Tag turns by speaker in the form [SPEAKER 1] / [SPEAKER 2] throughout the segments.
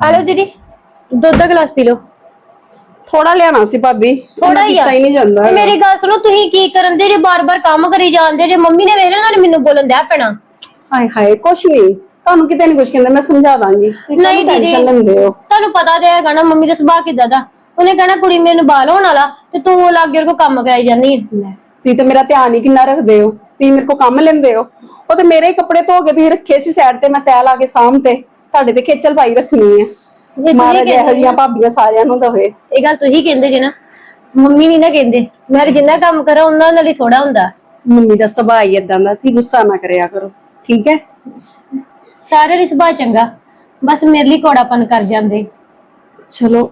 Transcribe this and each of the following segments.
[SPEAKER 1] ਆ ਲਓ ਦੀਦੀ ਦੁੱਧ ਦਾ ਗਲਾਸ ਪੀ ਲਓ।
[SPEAKER 2] ਥੋੜਾ ਲਿਆਣਾ ਸੀ ਭਾਬੀ
[SPEAKER 1] ਥੋੜਾ ਹੀ ਆ।
[SPEAKER 2] ਕੀਤਾ ਹੀ ਨਹੀਂ ਜਾਂਦਾ।
[SPEAKER 1] ਮੇਰੀ ਗੱਲ ਸੁਣੋ ਤੁਸੀਂ ਕੀ ਕਰਨ ਦੇ ਜੇ ਬਾਰ-ਬਾਰ ਕੰਮ ਕਰੀ ਜਾਂਦੇ ਜੇ? ਮੰਮੀ ਨੇ ਵੇਖ ਲਿਆ ਉਹਨਾਂ ਨੇ ਮੈਨੂੰ ਬੋਲਣ ਦਿਆ ਪੈਣਾ।
[SPEAKER 2] ਹਾਏ ਹਾਏ ਕੁਛ ਨਹੀਂ। ਤੁਹਾਨੂੰ ਕਿਤੇ ਨਹੀਂ ਕੁਛ ਕਹਿੰਦਾ ਮੈਂ ਸਮਝਾ ਦਾਂਗੀ। ਤੁਸੀਂ
[SPEAKER 1] ਨਹੀਂ ਦੀਦੀ
[SPEAKER 2] ਟੈਨਸ਼ਨ ਲੈਂਦੇ ਹੋ?
[SPEAKER 1] ਤੁਹਾਨੂੰ ਪਤਾ ਤੇ ਹੈਗਾ ਨਾ ਮੰਮੀ ਦਾ ਸੁਭਾਅ ਕਿਦਾਂ ਦਾ। ਉਹਨੇ ਕਹਿਣਾ ਕੁੜੀ ਮੈਨੂੰ ਬਾਲ ਹੋਣ ਵਾਲਾ ਤੇ ਤੂੰ ਲਾਗੇ ਕੋ ਕੰਮ ਕਰਾਈ ਜਾਂਦੀ ਹੈ
[SPEAKER 2] ਤੁਸੀਂ ਤਾਂ ਮੇਰਾ ਧਿਆਨ ਹੀ ਕਿੰਨਾ ਰੱਖਦੇ ਹੋ? ਤੁਸੀਂ ਮੇਰੇ ਕੋ ਕੰਮ ਲੈਂਦੇ ਹੋ? ਉਹ ਤੇ ਮੇਰੇ ਹੀ ਕੱਪੜੇ ਧੋ ਕੇ ਤੁਸੀਂ ਰੱਖੇ ਸੀ ਸਾਈਡ ਤੇ ਮੈਂ ਤੈ ਲਾ ਕੇ ਸਾਹਮ ਤੇ। ਤੁਹਾਡੇ ਤੇ ਖੇਚਲ ਪਾਈ ਰੱਖਣੀ ਹੈ
[SPEAKER 1] ਤੁਸੀਂ
[SPEAKER 2] ਮਹਾਰਾਜ ਇਹੋ
[SPEAKER 1] ਕਹਿੰਦੇ
[SPEAKER 2] ਜਿਹੀਆਂ ਭਾਬੀਆਂ ਸਾਰਿਆਂ ਨੂੰ ਦਵੇ।
[SPEAKER 1] ਇਹ ਗੱਲ ਤੁਸੀਂ ਕਹਿੰਦੇ ਜੇ ਨਾ ਮੰਮੀ ਨਹੀਂ ਨਾ ਕਹਿੰਦੇ। ਮੈਂ ਜਿੰਨਾ ਕੰਮ ਕਰਾਂ ਉਹਨਾਂ ਨਾਲ ਹੀ ਥੋੜਾ ਹੁੰਦਾ।
[SPEAKER 2] ਮੰਮੀ ਦਾ ਸੁਭਾਅ ਹੀ ਇਦਾਂ ਦਾ ਤੁਸੀਂ ਗੁੱਸਾ ਨਾ ਕਰਿਆ ਕਰੋ ਠੀਕ ਹੈ?
[SPEAKER 1] ਸਾਰੇ ਦੀ ਸੁਭਾਅ ਚੰਗਾ ਬਸ ਮੇਰੇ ਲਈ ਕੋੜਾਪਨ ਕਰ ਜਾਂਦੇ।
[SPEAKER 2] ਚਲੋ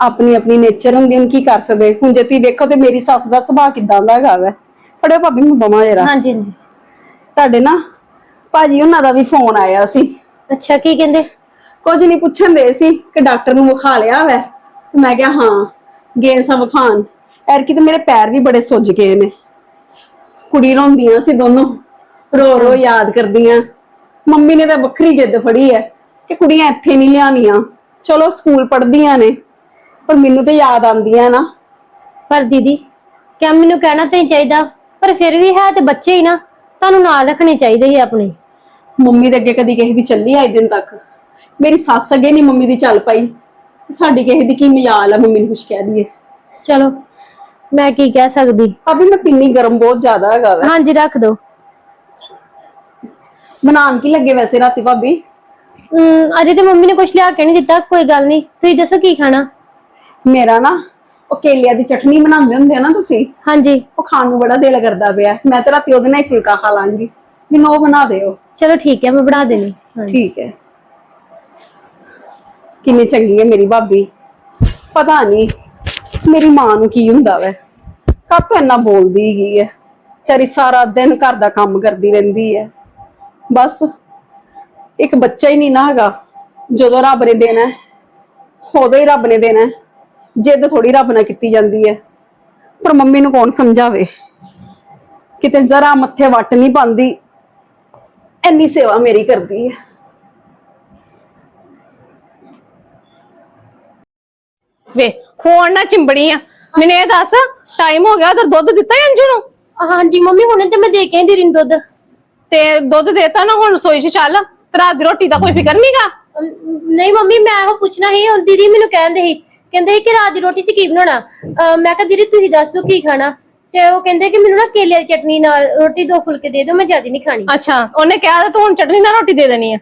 [SPEAKER 2] ਆਪਣੀ ਆਪਣੀ ਨੇਚਰ ਹੁੰਦੀ ਹੁਣ ਕੀ ਕਰ ਸਕਦੇ? ਹੁਣ ਜੇ ਤੁਸੀਂ ਵੇਖੋ ਤੇ ਮੇਰੀ ਸੱਸ ਦਾ ਸੁਭਾਅ ਕਿਦਾਂ ਦਾ ਹੈਗਾ ਵੈ। ਫੜਿਓ ਭਾਬੀ ਮੈਂ ਬਵਾਂ ਜਰਾ।
[SPEAKER 1] ਹਾਂਜੀ ਹਾਂਜੀ।
[SPEAKER 2] ਤੁਹਾਡੇ ਨਾ ਭਾਜੀ ਉਹਨਾਂ ਦਾ ਵੀ ਫੋਨ ਆਇਆ ਸੀ।
[SPEAKER 1] ਅੱਛਾ ਕੀ ਕਹਿੰਦੇ?
[SPEAKER 2] ਕੁਝ ਨਹੀਂ ਪੁੱਛਣ ਦੇ ਸੀ ਕਿ ਡਾਕਟਰ ਨੂੰ ਵਿਖਾ ਲਿਆ ਵੈ। ਤੇ ਮੈਂ ਕਿਹਾ ਹਾਂ ਗਏ ਸਾਂ ਵਿਖਾਣ ਐਰਕੀ ਤੇ ਮੇਰੇ ਪੈਰ ਵੀ ਬੜੇ ਸੁੱਜ ਗਏ ਨੇ। ਕੁੜੀ ਰੋਂਦੀਆਂ ਸੀ ਦੋਨੋਂ। ਰੋ ਰੋ ਯਾਦ ਕਰਦੀਆਂ। ਮੰਮੀ ਨੇ ਤਾਂ ਵੱਖਰੀ ਜਿੱਦ ਫੜੀ ਹੈ ਕਿ ਕੁੜੀਆਂ ਇੱਥੇ ਨਹੀਂ ਲਿਆਣੀਆਂ ਚਲੋ ਸਕੂਲ ਪੜ੍ਹਦੀਆਂ ਨੇ। ਪਰ ਮੈਨੂੰ ਤੇ ਯਾਦ ਆਉਂਦੀਆਂ ਨਾ।
[SPEAKER 1] ਪਰ ਦੀਦੀ ਕਿਆ ਮੈਨੂੰ ਕਹਿਣਾ ਤੇ ਨਹੀਂ ਚਾਹੀਦਾ। ਪਰ ਫਿਰ ਵੀ ਹੈ ਤੇ ਬੱਚੇ ਹੀ ਨਾ। ਤੁਹਾਨੂੰ ਨਾਲ ਰੱਖਣੇ ਚਾਹੀਦੇ ਸੀ ਆਪਣੇ।
[SPEAKER 2] ਮੰਮੀ ਦੇ ਅੱਗੇ ਕਦੀ ਕਿਸੇ ਦੀ ਚੱਲੀ ਆਈ ਦਿਨ ਤੱਕ? ਮੇਰੀ ਸੱਸ ਅੱਗੇ ਨਹੀਂ ਮੰਮੀ ਦੀ ਚੱਲ ਪਾਈ। ਸਾਡੀ ਕਿਸੇ ਦੀ ਕੀ ਮਜਾਲ ਆ ਮੰਮੀ ਨੂੰ ਕੁਛ ਕਹਿ ਦਈਏ।
[SPEAKER 1] ਚਲੋ ਮੈਂ ਕੀ ਕਹਿ ਸਕਦੀ?
[SPEAKER 2] ਅਭੀ ਮੈਂ ਪਿੰਨੀ ਗਰਮ ਬਹੁਤ ਜ਼ਿਆਦਾ ਹੈਗਾ ਵਾ।
[SPEAKER 1] ਹਾਂਜੀ ਰੱਖ ਦੋ।
[SPEAKER 2] ਬਣਾਉਣ ਕੀ ਲੱਗੇ ਵੈਸੇ ਰਾਤੀ ਭਾਬੀ?
[SPEAKER 1] ਅਮ, ਅਜੇ ਤੇ ਮੰਮੀ ਨੇ ਕੁਝ ਲਿਆ ਕੇ ਨਹੀਂ ਦਿੱਤਾ ਕੋਈ ਗੱਲ ਨਹੀਂ। ਤੁਸੀਂ ਦੱਸੋ ਕੀ ਖਾਣਾ?
[SPEAKER 2] ਮੇਰਾ ਨਾ ਉਹ ਕੇਲਿਆਂ ਦੀ ਚਟਨੀ ਬਣਾਉਂਦੇ ਹੁੰਦੇ ਆ ਨਾ ਤੁਸੀਂ?
[SPEAKER 1] ਹਾਂਜੀ।
[SPEAKER 2] ਉਹ ਖਾਣ ਨੂੰ ਬੜਾ ਦਿਲ ਕਰਦਾ ਪਿਆ। ਮੈਂ ਤਾਂ ਰਾਤੀ ਉਹਦੇ ਨਾਲ ਹੀ ਫੁਲਕਾ ਖਾ ਲਾਂਗੀ। ਮੈਨੂੰ ਉਹ ਬਣਾ ਦਿਓ।
[SPEAKER 1] ਚਲੋ ਠੀਕ ਹੈ ਮੈਂ ਬਣਾ ਦੇਣੀ ਹਾਂਜੀ।
[SPEAKER 2] ਠੀਕ ਹੈ। ਕਿੰਨੀ ਚੰਗੀ ਹੈ ਮੇਰੀ ਭਾਬੀ। ਪਤਾ ਨਹੀਂ ਮੇਰੀ ਮਾਂ ਨੂੰ ਕੀ ਹੁੰਦਾ ਵੈ। ਕਾਹਤੋਂ ਇੰਨਾ ਬੋਲਦੀ ਹੈਗੀ ਹੈ। ਚਾਰੀ ਸਾਰਾ ਦਿਨ ਘਰ ਦਾ ਕੰਮ ਕਰਦੀ ਰਹਿੰਦੀ ਹੈ। ਬਸ ਇੱਕ ਬੱਚਾ ਹੀ ਨਹੀਂ ਨਾ ਹੈਗਾ। ਜਦੋਂ ਰੱਬ ਨੇ ਦੇਣਾ ਹੈ, ਉਦੋਂ ਹੀ ਰੱਬ ਨੇ ਦੇਣਾ। ਹੈ। ਜਿੱਦ ਥੋੜੀ ਰੱਬ ਨਾਲ ਕੀਤੀ ਜਾਂਦੀ ਹੈ। ਪਰ ਮੰਮੀ ਨੂੰ ਕੌਣ ਸਮਝਾਵੇ? ਕਿਤੇ ਜ਼ਰਾ ਮੱਥੇ ਵੱਟ ਨਹੀਂ ਪਾਉਂਦੀ। ਇੰਨੀ ਸੇਵਾ ਮੇਰੀ ਕਰਦੀ ਹੈ
[SPEAKER 3] ਵੇ ਫੋਨ ਨਾ ਚਿੰਬੜੀ ਆ। ਮੈਨੂੰ ਇਹ ਦੱਸ ਟਾਈਮ ਹੋ ਗਿਆ ਉਧਰ ਦੁੱਧ ਦਿੱਤਾ ਹੀ ਅੰਜੂ ਨੂੰ?
[SPEAKER 1] ਹਾਂਜੀ ਮੰਮੀ ਹੁਣੇ ਤੇ ਮੈਂ ਦੇ ਕੇ ਆਈ ਰਿੰ ਦੁੱਧ।
[SPEAKER 3] ਤੇ ਦੁੱਧ ਦੇਤਾ ਨਾ ਹੁਣ ਰਸੋਈ 'ਚ ਚੱਲ। ਤੇ ਰਾਤ ਦੀ ਰੋਟੀ ਦਾ ਕੋਈ ਫਿਕਰ ਨਹੀਂਗਾ
[SPEAKER 1] ਅਮ, ਨਹੀਂ ਮੰਮੀ ਮੈਂ ਉਹ ਪੁੱਛਣਾ ਸੀ ਹੁਣ ਦੀਦੀ ਮੈਨੂੰ ਕਹਿੰਦੇ ਸੀ ਕਹਿੰਦੇ ਸੀ ਕਿ ਰਾਤ ਦੀ ਰੋਟੀ 'ਚ ਕੀ ਬਣਾਉਣਾ? ਅਹ, ਮੈਂ ਕਿਹਾ ਦੀਦੀ ਤੁਸੀਂ ਦੱਸ ਦਿਓ ਕੀ ਖਾਣਾ? ਤੇ ਉਹ ਕਹਿੰਦੇ ਕਿ ਮੈਨੂੰ ਨਾ ਕੇਲੇ ਦੀ ਚਟਨੀ ਨਾਲ ਰੋਟੀ ਦੋ ਫੁਲਕੇ ਦੇ ਦਿਓ ਮੈਂ ਜ਼ਿਆਦਾ ਨਹੀਂ ਖਾਣੀ।
[SPEAKER 3] ਅੱਛਾ ਉਹਨੇ ਕਿਹਾ ਤੂੰ ਹੁਣ ਚਟਨੀ ਨਾਲ ਰੋਟੀ ਦੇ ਦੇਣੀ ਆ।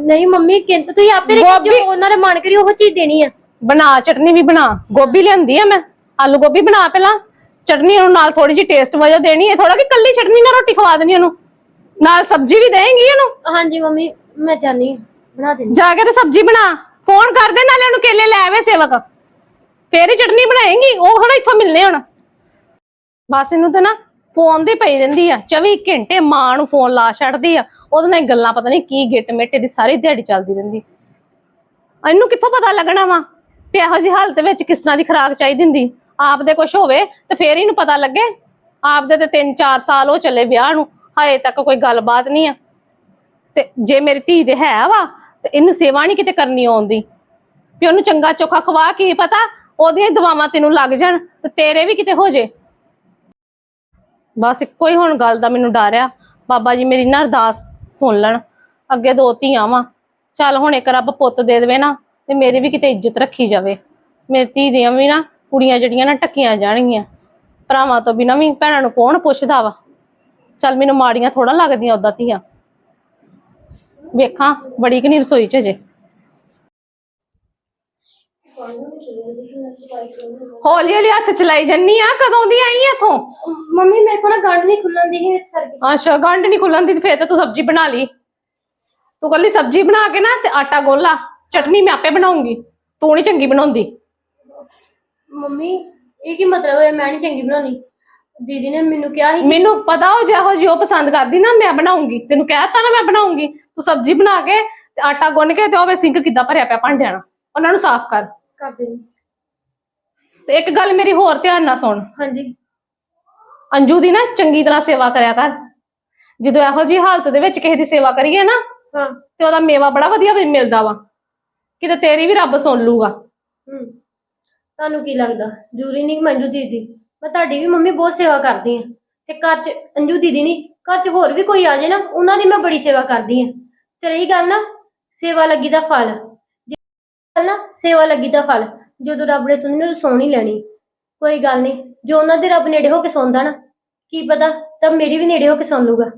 [SPEAKER 1] ਨਹੀਂ ਮੰਮੀ ਕਹਿੰਦੇ ਤੁਸੀਂ ਆਪੇ ਦੇਖੋ ਜੋ ਉਹਨਾਂ ਦੇ ਮਨ ਕਰੀ ਉਹ ਚੀਜ਼ ਦੇਣੀ ਆ।
[SPEAKER 3] ਬਣਾ ਚਟਨੀ ਵੀ ਬਣਾ। ਗੋਭੀ ਲਿਆਂਦੀ ਆ ਮੈਂ। ਆਲੂ ਗੋਭੀ ਬਣਾ ਪਹਿਲਾਂ। ਚਟਨੀ ਉਹਨੂੰ ਨਾਲ ਥੋੜੀ ਜਿਹੀ ਟੇਸਟ ਵਜਾ ਦੇਣੀ ਹੈ ਥੋੜਾ ਕਿ ਕੱਲੀ ਚਟਨੀ ਨਾਲ ਰੋਟੀ ਖਵਾ ਦੇਣੀ ਉਹਨੂੰ। ਨਾਲ ਸਬਜ਼ੀ ਵੀ ਦੇਂਗੀ ਉਹਨੂੰ।
[SPEAKER 1] ਹਾਂਜੀ ਮੰਮੀ ਮੈਂ ਜਾਣੀ ਬਣਾ ਦੇਣੀ
[SPEAKER 3] ਜਾ ਕੇ ਤੇ ਸਬਜ਼ੀ ਬਣਾ। ਫੋਨ ਕਰ ਦੇ ਨਾਲੇ ਉਹਨੂੰ ਕੇਲੇ ਲੈ ਆਵੇ ਸੇਵਕ। ਫੇਰ ਹੀ ਚਟਨੀ ਬਣਾਏਗੀ। ਉਹ ਹੁਣ ਇੱਥੋਂ ਮਿਲਨੇ ਹੁਣ। ਬਸ ਇਹਨੂੰ ਤੇ ਨਾ ਫੋਨ ਦੀ ਪਈ ਰਹਿੰਦੀ ਆ 24 ਘੰਟੇ ਮਾਂ ਨੂੰ ਫੋਨ ਲਾ ਛੱਡਦੀ ਆ, ਉਹਦੇ ਨਾਲ ਗੱਲਾਂ ਪਤਾ ਨਹੀਂ ਕੀ ਗਿੱਟ ਮੇਟੇ ਦੀ ਸਾਰੀ ਦਿਹਾੜੀ ਚੱਲਦੀ ਰਹਿੰਦੀ। ਇਹਨੂੰ ਕਿੱਥੋਂ ਪਤਾ ਲੱਗਣਾ ਵਾ ਵੀ ਇਹੋ ਜਿਹੀ ਹਾਲਤ ਵਿੱਚ ਕਿਸ ਤਰ੍ਹਾਂ ਦੀ ਖੁਰਾਕ ਚਾਹੀਦੀ ਹੁੰਦੀ? ਆਪ ਦੇ ਕੁਝ ਹੋਵੇ ਤੇ ਫੇਰ ਇਹਨੂੰ ਪਤਾ ਲੱਗੇ। ਆਪ ਦੇ ਤੇ 3-4 ਸਾਲ ਉਹ ਚੱਲੇ ਵਿਆਹ ਨੂੰ ਹਜੇ ਤੱਕ ਕੋਈ ਗੱਲਬਾਤ ਨਹੀਂ ਆ। ਤੇ ਜੇ ਮੇਰੀ ਧੀ ਦੇ ਹੈ ਵਾ, ਤੇ ਇਹਨੂੰ ਸੇਵਾ ਨਹੀਂ ਕਿਤੇ ਕਰਨੀ ਆਉਂਦੀ। ਵੀ ਉਹਨੂੰ ਚੰਗਾ ਚੋਖਾ ਖਵਾ ਕੀ ਪਤਾ, ਉਹਦੀਆਂ ਦਵਾਵਾਂ ਤੈਨੂੰ ਲੱਗ ਜਾਣ, ਤੇ ਤੇਰੇ ਵੀ ਕਿਤੇ ਹੋ ਜੇ। ਬਸ ਇੱਕੋ ਹੀ ਹੁਣ ਗੱਲ ਦਾ ਮੈਨੂੰ ਡਰ ਆ। ਬਾਬਾ ਜੀ ਮੇਰੀ ਨਾ ਅਰਦਾਸ ਸੁਣ ਲੈਣ। ਅੱਗੇ ਦੋ ਧੀਆਂ ਵਾ। ਚੱਲ ਹੁਣ ਇੱਕ ਰੱਬ ਪੁੱਤ ਦੇ ਦੇਵੇ ਨਾ ਤੇ ਮੇਰੀ ਵੀ ਕਿਤੇ ਇੱਜ਼ਤ ਰੱਖੀ ਜਾਵੇ। ਮੇਰੀ ਧੀ ਦੀਆਂ ਵੀ ਨਾ ਕੁੜੀਆਂ ਜਿਹੜੀਆਂ ਨਾ ਟੱਕੀਆਂ ਜਾਣਗੀਆਂ। ਭਰਾਵਾਂ ਤੋਂ ਬਿਨਾਂ ਵੀ ਭੈਣਾਂ ਨੂੰ ਕੌਣ ਪੁੱਛਦਾ ਵਾ? ਚੱਲ ਮੈਨੂੰ ਮਾੜੀਆਂ ਥੋੜਾ ਲੱਗਦੀਆਂ ਉਦਾਂ ਧੀਆਂ। ਵੇਖਾਂ, ਬੜੀ ਕਿ ਨਹੀਂ ਰਸੋਈ ਚ ਜੇ ਹੌਲੀ ਹੌਲੀ ਹੱਥ ਚਲਾਈ ਜੰਨੀ ਆ ਕਦੋਂ ਦੀ ਆਈ ਆ ਇਥੋਂ?
[SPEAKER 1] ਮੰਮੀ ਮੇਰੇ ਕੋਲ ਨਾ ਗੰਢ ਨਹੀਂ ਖੁੱਲਣ ਦੀ ਸੀ ਇਸ ਕਰਕੇ।
[SPEAKER 3] ਅੱਛਾ ਗੰਢ ਨਹੀਂ ਖੁੱਲਣ ਦੀ ਫੇਰ ਤਾਂ ਤੂੰ ਸਬਜ਼ੀ ਬਣਾ ਲਈ। ਤੂੰ ਕੱਲੀ ਸਬਜ਼ੀ ਬਣਾ ਕੇ ਨਾ ਤੇ ਆਟਾ ਗੋਲ ਚਟਨੀ ਮੈਂ ਆਪੇ ਬਣਾਉਂਗੀ। ਤੂੰ ਨਹੀਂ ਚੰਗੀ ਬਣਾਉਂਦੀ।
[SPEAKER 1] ਮੰਮੀ ਇਹ ਕੀ ਮਤਲਬ ਹੈ? ਮੈਂ ਨਹੀਂ ਚੰਗੀ ਬਣਾਉਣੀ ਦੀਦੀ ਨੇ ਮੈਨੂੰ ਕਿਹਾ ਸੀ
[SPEAKER 3] ਮੈਨੂੰ ਪਤਾ ਉਹ ਜਿਹੋ ਜਿਹੀ ਪਸੰਦ ਕਰਦੀ ਨਾ ਮੈਂ ਬਣਾਉਂਗੀ। ਤੈਨੂੰ ਕਹਿਤਾ ਨਾ ਮੈਂ ਬਣਾਉਂਗੀ। ਤੂੰ ਸਬਜ਼ੀ ਬਣਾ ਕੇ ਤੇ ਆਟਾ ਗੁੰਨ ਕੇ ਤੇ ਉਹ ਵੇ ਸਿੰਕ ਕਿੱਦਾਂ ਭਰਿਆ ਪਿਆ ਭਾਂਡਿਆਂ ਨਾਲ? ਉਹਨਾਂ ਨੂੰ ਸਾਫ਼ ਕਰ।
[SPEAKER 1] ਕਰ ਦੇਣੀ
[SPEAKER 3] ਤੇ ਇੱਕ ਗੱਲ ਮੇਰੀ ਹੋਰ ਧਿਆਨ ਨਾਲ ਸੁਣ।
[SPEAKER 1] ਹਾਂਜੀ।
[SPEAKER 3] ਅੰਜੂ ਦੀ ਨਾ ਚੰਗੀ ਤਰ੍ਹਾਂ ਸੇਵਾ ਕਰਿਆ ਕਰ। ਜਦੋਂ ਇਹੋ ਜਿਹੀ ਹਾਲਤ ਦੇ ਵਿੱਚ ਕਿਸੇ ਦੀ ਸੇਵਾ ਕਰੀਏ ਨਾ
[SPEAKER 1] ਹਾਂ।
[SPEAKER 3] ਤੇ ਉਹਦਾ ਮੇਵਾ ਬੜਾ ਵਧੀਆ ਵੀ ਮਿਲਦਾ ਵਾ। ਕਿਤੇ ਤੇਰੀ ਵੀ ਰੱਬ ਸੁਣ ਲੂਗਾ।
[SPEAKER 1] ਹੂੰ। ਤੁਹਾਨੂੰ ਕੀ ਲੱਗਦਾ? ਜ਼ਰੂਰੀ ਨਹੀਂ ਕਿ ਮੰਜੂ ਦੀਦੀ ਮੈਂ ਤੁਹਾਡੀ ਵੀ ਮੰਮੀ ਬਹੁਤ ਸੇਵਾ ਕਰਦੀ ਆ ਤੇ ਘਰ 'ਚ ਅੰਜੂ ਦੀਦੀ ਨਹੀਂ ਘਰ 'ਚ ਹੋਰ ਵੀ ਕੋਈ ਆ ਜਾਏ ਨਾ ਉਹਨਾਂ ਦੀ ਮੈਂ ਬੜੀ ਸੇਵਾ ਕਰਦੀ ਆ ਤੇ ਰਹੀ ਗੱਲ ਨਾ ਸੇਵਾ ਲੱਗੀ ਦਾ ਫਲ। ਜੇ ਗੱਲ ਨਾ ਸੇਵਾ ਲੱਗੀ ਦਾ ਫਲ। ਜਦੋਂ ਰੱਬ ਨੇ ਸੁਣੀ ਨੂੰ ਸੋਣੀ ਲੈਣੀ। ਕੋਈ ਗੱਲ ਨਹੀਂ ਜੋ ਉਹਨਾਂ ਦੇ ਰੱਬ ਨੇੜੇ ਹੋ ਕੇ ਸੌਂਦਾ ਨਾ ਕੀ ਪਤਾ ਰੱਬ ਮੇਰੀ ਵੀ ਨੇੜੇ ਹੋ ਕੇ ਸੁਣ ਲੂਗਾ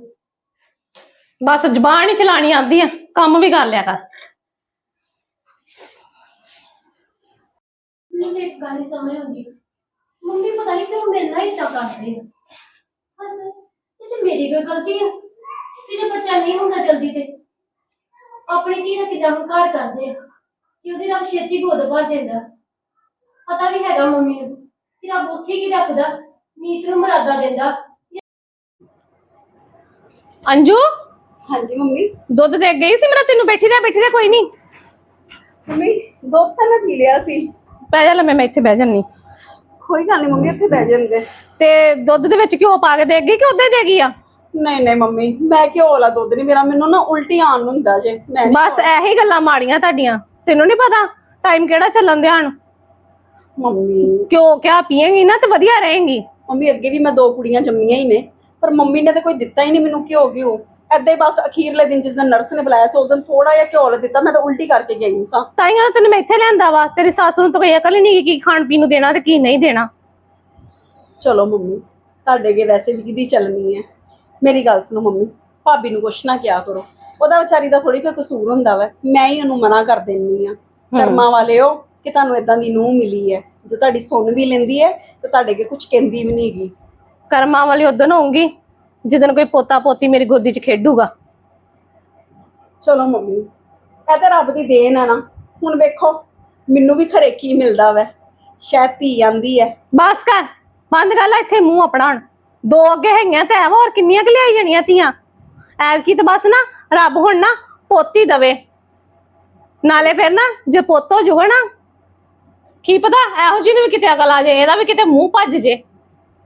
[SPEAKER 3] ਬਸ ਜ਼ਬਾਨ ਹੀ ਚਲਾਣੀ ਆਉਂਦੀ ਆ ਕੰਮ ਵੀ ਕਰ ਲਿਆ ਕਰ।
[SPEAKER 1] ਮੈਨੂੰ ਤਾਂ ਇੱਕ ਗੱਲ ਨਹੀਂ ਸਮਝ ਆਉਂਦੀ। ਮੰਮੀ ਪਤਾ ਨਹੀਂ ਕਿਉਂ ਮੇਰੇ ਨਾਲ ਇਦਾਂ ਕਰਦੇ ਆ। ਬਸ ਇਹ ਤੇ ਮੇਰੀ ਕੋਈ ਗਲਤੀ ਹੈ ਕਿ ਜੇ ਬੱਚਾ ਨਹੀਂ ਹੁੰਦਾ ਜਲਦੀ ਤੇ। ਆਪਣੀ ਧੀ ਦਾ ਕਿਦਾਂ ਹੰਕਾਰ ਕਰਦੇ ਆ। ਕਿ ਉਹਦੀ ਰੱਬ ਛੇਤੀ ਗੋਦ ਭਰ ਦਿੰਦਾ। ਪਤਾ ਵੀ ਹੈਗਾ ਮੰਮੀ ਨੂੰ ਕਿ ਰੱਬ ਉੱਥੇ ਕੀ ਰੱਖਦਾ ਨੀਤ ਨੂੰ ਮਰਾਦਾ ਦਿੰਦਾ।
[SPEAKER 3] ਅੰਜੂ?
[SPEAKER 2] ਹਾਂਜੀ ਮੰਮੀ।
[SPEAKER 3] ਦੁੱਧ ਦੇ ਗਈ ਸੀ ਮੇਰਾ ਤੈਨੂੰ ਬੈਠੀ ਰਹਿ ਬੈਠੀ ਰਹਿ ਕੋਈ ਨਹੀਂ।
[SPEAKER 2] ਮੰਮੀ ਦੁੱਧ ਤਾਂ ਮੈਂ ਪੀ ਲਿਆ ਸੀ।
[SPEAKER 3] ਪੈ ਜਾ ਲੰਮੇ ਮੈਂ ਇੱਥੇ ਬਹਿ ਜੰਨੀ
[SPEAKER 2] ਕੋਈ ਗੱਲ ਨਹੀਂ ਮੰਮੀ ਇੱਥੇ ਬਹਿ ਜਾਂਦੇ।
[SPEAKER 3] ਤੇ ਦੁੱਧ ਦੇ ਵਿੱਚ ਘਿਓ ਪਾ ਕੇ ਦੇ ਗਈ ਕਿ ਉਦਾਂ ਹੀ ਦੇ ਗਈ ਆ?
[SPEAKER 2] ਨਹੀਂ ਨਹੀਂ ਮੰਮੀ ਮੈਂ ਕਿਉਂ ਵਾਲਾ ਦੁੱਧ ਨਹੀਂ ਮੇਰਾ ਮੈਨੂੰ ਨਾ ਉਲਟੀ ਆਉਣ ਨੂੰ ਹੁੰਦਾ ਜੇ ਮੈਂ
[SPEAKER 3] ਬਸ ਇਹੀ ਗੱਲਾਂ ਮਾੜੀਆਂ ਤੁਹਾਡੀਆਂ ਤੈਨੂੰ ਨਹੀਂ ਪਤਾ? ਟਾਈਮ ਕਿਹੜਾ ਚੱਲਣ ਦਿਆ ਹੁਣ?
[SPEAKER 2] ਮੰਮੀ।
[SPEAKER 3] ਘਿਓ ਕਿਆ ਪੀਏਂਗੀ ਨਾ ਤੇ ਵਧੀਆ ਰਹੇਂਗੀ।
[SPEAKER 2] ਮੰਮੀ ਅੱਗੇ ਵੀ ਮੈਂ ਦੋ ਕੁੜੀਆਂ ਜੰਮੀਆਂ ਹੀ ਨੇ ਪਰ ਮੰਮੀ ਨੇ ਤਾਂ ਕੋਈ ਦਿੱਤਾ ਹੀ ਨਹੀਂ ਮੈਨੂੰ ਘਿਓ ਘਿਓ। ਏਦਾਂ ਹੀ ਬਸ ਅਖੀਰਲੇ ਦਿਨ ਜਿਸ ਦਿਨ ਨਰਸ ਨੇ ਬੁਲਾਇਆ ਸੀ ਉਸ ਦਿਨ ਥੋੜਾ ਜਿਹਾ ਘਿਓ ਲ ਦਿੱਤਾ ਮੈਂ ਤਾਂ ਉਲਟੀ ਕਰਕੇ ਗਈ ਸਾਂ।
[SPEAKER 3] ਤਾਈਆਂ ਤੈਨੂੰ ਮੈਂ ਇੱਥੇ ਲਿਆਂਦਾ ਵਾ ਤੇਰੀ ਸੱਸ ਨੂੰ ਤਾਂ ਕੋਈ ਅਕਲ ਹੀ ਨਹੀਂ ਕੀ ਖਾਣ ਪੀਣ ਨੂੰ ਦੇਣਾ ਤੇ ਕੀ ਨਹੀਂ ਦੇਣਾ।
[SPEAKER 2] ਚਲੋ ਮੰਮੀ ਤੁਹਾਡੇ ਅੱਗੇ ਵੈਸੇ ਵੀ ਕਿਹਦੀ ਚੱਲਣੀ ਹੈ। ਮੇਰੀ ਗੱਲ ਸੁਣੋ ਮੰਮੀ ਭਾਬੀ ਨੂੰ ਕੁਛ ਨਾ ਕਿਹਾ ਕਰੋ। ਉਹਦਾ ਵਿਚਾਰੀ ਦਾ ਥੋੜੀ ਕੋਈ ਕਸੂਰ ਹੁੰਦਾ ਵਾ ਮੈਂ ਹੀ ਉਹਨੂੰ ਮਨਾ ਕਰ ਦਿੰਨੀ ਆ। ਕਰਮਾਂ ਵਾਲੇ ਹੋ ਕਿ ਤੁਹਾਨੂੰ ਇਦਾਂ ਦੀ ਨੂੰਹ ਮਿਲੀ ਹੈ ਜੋ ਤੁਹਾਡੀ ਸੁਣ ਵੀ ਲੈਂਦੀ ਹੈ ਤੇ ਤੁਹਾਡੇ ਅੱਗੇ ਕੁਝ ਕਹਿੰਦੀ ਵੀ ਨਹੀਂਗੀ
[SPEAKER 3] ਕਰਮਾਂ ਵਾਲੀ ਉਦੋਂ ਹੋਊਗੀ ਜਦੋਂ ਕੋਈ ਪੋਤਾ ਪੋਤੀ ਮੇਰੀ ਗੋਦੀ 'ਚ ਖੇਡੂਗਾ।
[SPEAKER 2] ਚਲੋ ਮੰਮੀ ਇਹ ਤਾਂ ਰੱਬ ਦੀ ਦੇਣ ਹੈ ਨਾ। ਹੁਣ ਵੇਖੋ ਮੈਨੂੰ ਵੀ ਖਰੇ ਕੀ ਮਿਲਦਾ ਵੈ। ਸ਼ਾਇਦ ਧੀ ਆਂਦੀ ਹੈ।
[SPEAKER 3] ਬਸ ਕਰ ਬੰਦ ਕਰ ਲੈ ਇੱਥੇ ਮੂੰਹ ਆਪਣਾ ਹੁਣ ਦੋ ਅੱਗੇ ਹੈਗੀਆਂ ਤੇ ਐਵੇਂ ਹੋਰ ਕਿੰਨੀਆਂ ਕਿ ਲਿਆਈ ਜਾਣੀਆਂ ਧੀਆਂ? ਐਲਕੀ ਤੇ ਬਸ ਨਾ ਰੱਬ ਹੁਣ ਨਾ ਪੋਤੀ ਦਵੇ। ਨਾਲੇ ਫਿਰ ਨਾ ਜੇ ਪੁੱਤ ਹੋ ਜਾਊਗਾ ਨਾ ਕੀ ਪਤਾ? ਇਹੋ ਜਿਹੀ ਨੂੰ ਵੀ ਕਿਤੇ ਅਕਲ ਆ ਜਾਏ ਇਹਦਾ ਵੀ ਕਿਤੇ ਮੂੰਹ ਭੱਜ ਜੇ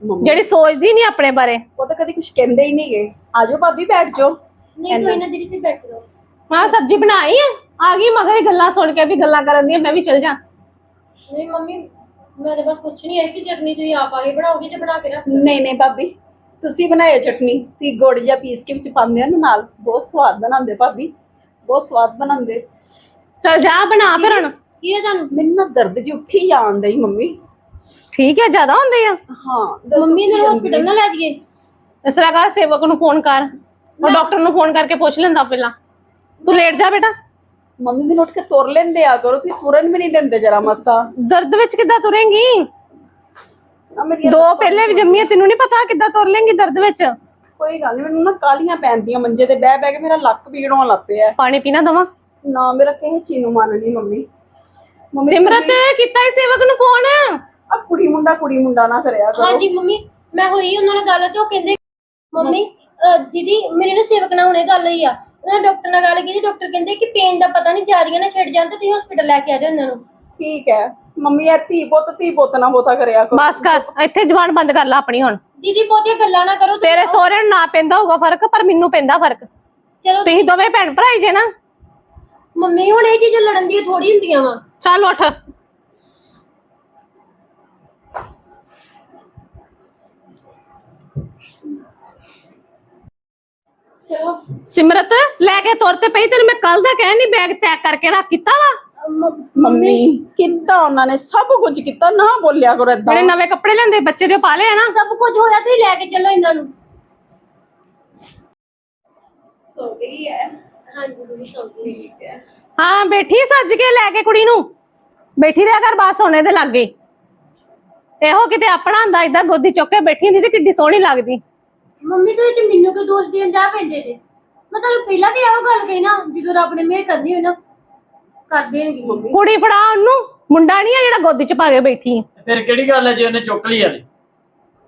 [SPEAKER 2] ਮੰਮੀ।
[SPEAKER 3] ਜਿਹੜੀ ਸੋਚਦੀ ਨਹੀਂ ਆਪਣੇ ਬਾਰੇ।
[SPEAKER 2] ਉਹ ਤਾਂ ਕਦੀ ਕੁਝ ਕਹਿੰਦੇ ਹੀ ਨਹੀਂਗੇ। ਆਜੋ ਭਾਬੀ ਬੈਠ ਜਾਓ।
[SPEAKER 1] ਨਹੀਂ ਕੋਈ ਨਾ ਦੀਦੀ ਸੇ ਬੈਠ ਕਰੋ
[SPEAKER 3] ਹਾਂ ਸਬਜ਼ੀ ਬਣਾਈ ਆ। ਆ ਗਈ ਮਗਰ ਗੱਲਾਂ ਸੁਣ ਕੇ ਵੀ ਗੱਲਾਂ ਕਰਨ ਦੀਆਂ ਮੈਂ ਵੀ ਚਲ ਜਾ।
[SPEAKER 1] ਨਹੀਂ ਮੰਮੀ ਮੈਂ ਤਾਂ ਬਸ ਕੁਛ ਨਹੀਂ ਹੈ ਕਿ ਚਟਨੀ ਤੁਸੀਂ ਆਪ ਆ ਕੇ ਬਣਾਓਗੇ ਜੇ ਬਣਾ ਕੇ ਰੱਖ
[SPEAKER 2] ਨਹੀਂ ਨਹੀਂ ਭਾਬੀ ਤੁਸੀਂ ਬਣਾਏ ਚਟਨੀ। ਤੇ ਗੁੜ ਜਿਹਾ ਪੀਸ ਕੇ ਵਿੱਚ ਪਾਉਂਦੇ ਆ ਨਾ ਨਾਲ। ਬਹੁਤ ਸਵਾਦ ਬਣਾਉਂਦੇ ਭਾਬੀ। ਬਹੁਤ ਸਵਾਦ ਬਣਾਉਂਦੇ।
[SPEAKER 3] ਚਲ ਜਾ ਬਣਾ ਫਿਰ ਹੁਣ।
[SPEAKER 1] ਕੀ ਹੈ ਤੁਹਾਨੂੰ?
[SPEAKER 2] ਮੈਨੂੰ ਨਾ ਦਰਦ ਜੀ ਉੱਠੀ ਜਾਣ ਡਈ ਮੰਮੀ।
[SPEAKER 3] ਠੀਕ ਹੈ ਜ਼ਿਆਦਾ ਹੁੰਦੇ ਆ?
[SPEAKER 2] ਹਾਂ ਦਰਦ
[SPEAKER 1] ਮੰਮੀ ਨੂੰ
[SPEAKER 2] ਜਾਂਦੀ
[SPEAKER 1] ਹਸਪੀਟਲ ਨਾ ਲੈ ਜਾਈਏ।
[SPEAKER 3] ਇਸ ਤਰ੍ਹਾਂ ਕਰ ਸੇਵਕ ਨੂੰ ਫੋਨ ਕਰ। ਉਹ ਡਾਕਟਰ ਨੂੰ ਫੋਨ ਕਰਕੇ ਪੁੱਛ ਲੈਂਦਾ ਪਹਿਲਾਂ। ਤੂੰ ਲੇਟ ਜਾ ਬੇਟਾ।
[SPEAKER 2] ਮੰਮੀ ਮੈਨੂੰ ਉੱਠ ਕੇ ਤੁਰ ਲੈਂਦੇ ਆ ਕਰੋ ਤੁਸੀਂ ਤੁਰਨ ਵੀ ਨਹੀਂ ਦਿੰਦੇ ਜਰਾ ਮੱਸਾ।
[SPEAKER 3] ਦਰਦ ਵਿੱਚ ਕਿੱਦਾਂ ਤੁਰੇਂਗੀ?
[SPEAKER 2] ਆ ਮੇਰੀ
[SPEAKER 3] ਦੋ ਪਹਿਲੇ ਵੀ ਜੰਮੀਆਂ ਤੈਨੂੰ ਨਹੀਂ ਪਤਾ ਕਿੱਦਾਂ ਤੁਰ ਲੇਂਗੀ ਦਰਦ ਵਿੱਚ?
[SPEAKER 2] ਕੋਈ ਗੱਲ ਨਹੀਂ ਮੈਨੂੰ ਨਾ ਕਾਲੀਆਂ ਪੈਂਦੀਆਂ ਮੰਜੇ ਤੇ ਬਹਿ ਬਹਿ ਕੇ ਮੇਰਾ ਲੱਕ ਪੀੜ ਹੋਣ ਲੱਗ ਪਿਆ।
[SPEAKER 3] ਪਾਣੀ ਪੀਣਾ ਦਵਾ?
[SPEAKER 2] ਨਾ ਮੇਰਾ ਕਿਸੇ ਚੀਜ਼ ਨੂੰ ਮਨ ਨਹੀਂ ਮੰਮੀ। ਮੰਮੀ
[SPEAKER 3] ਸਿਮਰਤ ਕੀਤਾ ਹੀ ਸੇਵਕ ਨੂੰ ਫੋਨ?
[SPEAKER 2] ਆ ਕੁੜੀ ਮੁੰਡਾ ਕੁੜੀ ਮੁੰਡਾ ਨਾ ਕਰਿਆ ਕਰੋ।
[SPEAKER 1] ਹਾਂਜੀ ਮੰਮੀ ਮੈਂ ਹੋਈ ਉਹਨਾਂ ਨਾਲ ਗੱਲ ਤੇ ਉਹ ਕਹਿੰਦੇ ਮੰਮੀ ਅਹ ਦੀਦੀ ਮੇਰੇ ਨਾਲ ਸੇਵਕ ਨਾਲ ਹੁਣੇ ਗੱਲ ਹੋਈ ਆ। ਉਹਨਾਂ ਡਾਕਟਰ ਨਾਲ ਗੱਲ ਕੀਤੀ ਡਾਕਟਰ ਕਹਿੰਦੇ ਕਿ ਪੇਨ ਦਾ ਪਤਾ ਨਹੀਂ ਜ਼ਿਆਦੀਆਂ ਨਾ ਛਿੜ ਜਾਣ ਤੇ ਤੁਸੀਂ ਹਸਪੀਟਲ ਲੈ ਕੇ ਆ ਜਾਓ ਉਹਨਾਂ ਨੂੰ।
[SPEAKER 2] ਠੀਕ ਹੈ। ਮੰਮੀ ਇਹ ਧੀ ਪੁੱਤ ਧੀ ਪੁੱਤ ਨਾ ਬੋਤਾ ਕਰਿਆ ਕਰੋ।
[SPEAKER 3] ਬਸ ਕਰ ਇੱਥੇ ਜ਼ਬਾਨ ਬੰਦ ਕਰ ਲੈ ਆਪਣੀ ਹੁਣ।
[SPEAKER 1] ਦੀਦੀ ਬਹੁਤੀਆਂ ਗੱਲਾਂ ਨਾ ਕਰੋ ਤੁਸੀਂ
[SPEAKER 3] ਤੇਰੇ ਸਹੁਰੇ ਨੂੰ ਨਾ ਪੈਂਦਾ ਹੋਊਗਾ ਫ਼ਰਕ ਪਰ ਮੈਨੂੰ ਪੈਂਦਾ ਫ਼ਰਕ।
[SPEAKER 1] ਚਲੋ
[SPEAKER 3] ਤੁਸੀਂ ਦੋਵੇਂ ਭੈਣ ਭਰਾ ਹੀ ਜੇ ਨਾ।
[SPEAKER 1] ਮੰਮੀ ਹੁਣ ਇਹ ਚੀਜ਼ਾਂ ਲੜਨ ਦੀਆਂ ਥੋੜੀ ਹੁੰਦੀਆਂ ਵਾ।
[SPEAKER 3] ਚੱਲ ਉੱਠ
[SPEAKER 1] ਚਲੋ
[SPEAKER 3] ਸਿਮਰਤ ਲੈ ਕੇ ਤੁਰ ਤੇ ਪਈ ਤੈਨੂੰ ਮੈਂ ਕੱਲ ਦਾ ਕਹਿ ਨਹੀਂ ਬੈਗ ਪੈਕ ਕਰਕੇ ਰੱਖ ਕੀਤਾ ਵਾ
[SPEAKER 2] ਮੰਮੀ ਕਿੱਦਾਂ ਉਹਨਾਂ ਨੇ ਸਭ ਕੁਝ ਕੀਤਾ ਨਾ ਬੋਲਿਆ ਕਰੋ ਏਦਾਂ
[SPEAKER 3] ਜਿਹੜੇ ਨਵੇਂ ਕੱਪੜੇ ਲੈਂਦੇ ਬੱਚੇ ਦੇ ਪਾ ਲਏ ਆ ਨਾ
[SPEAKER 1] ਸਭ ਕੁਝ ਹੋਇਆ ਤੁਸੀਂ ਲੈ ਕੇ ਚੱਲੋ ਇਹਨਾਂ ਨੂੰ
[SPEAKER 2] ਸੋ ਗਈ ਹੈ
[SPEAKER 1] ਹਾਂਜੀ ਦੀਦੀ ਸੌਂ ਗਈ
[SPEAKER 2] ਠੀਕ ਹੈ
[SPEAKER 3] ਹਾਂ ਬੈਠੀ ਸੱਜ ਕੇ ਲੈ ਕੇ ਕੁੜੀ ਨੂੰ। ਬੈਠੀ ਰਿਹਾ ਕਰ ਬਸ ਹੋਣੇ ਦੇ ਲੱਗੇ। ਇਹੋ ਕਿਤੇ ਆਪਣਾ ਹੁੰਦਾ ਇਦਾਂ ਗੋਦੀ ਚੁੱਕ ਕੇ ਬੈਠੀ ਹੁੰਦੀ ਤੇ ਕਿੱਡੀ ਸੋਹਣੀ ਲੱਗਦੀ।
[SPEAKER 1] ਮੰਮੀ ਤੁਸੀਂ ਤੇ ਮੈਨੂੰ ਕਿਉਂ ਦੋਸ਼ ਦੇਣ ਜਾ ਪੈਂਦੇ ਤੇ ਮੈਂ ਤੁਹਾਨੂੰ ਪਹਿਲਾਂ ਵੀ ਇਹੋ ਗੱਲ ਕਹੀ ਨਾ ਜਦੋਂ ਰੱਬ ਨੇ ਮਿਹਰ ਕਰਨੀ ਹੋਈ ਨਾ ਕਰ ਦੇਣਗੇ।
[SPEAKER 2] ਮੰਮੀ।
[SPEAKER 3] ਕੁੜੀ ਫੜਾ ਉਹਨੂੰ। ਮੁੰਡਾ ਨਹੀਂ ਆ ਜਿਹੜਾ ਗੋਦੀ ਚ ਪਾ ਕੇ ਬੈਠੀ ਹੈ
[SPEAKER 4] ਫਿਰ ਕਿਹੜੀ ਗੱਲ ਹੈ ਜੇ ਉਹਨੇ ਚੁੱਕ ਲਈ ਆਲੇ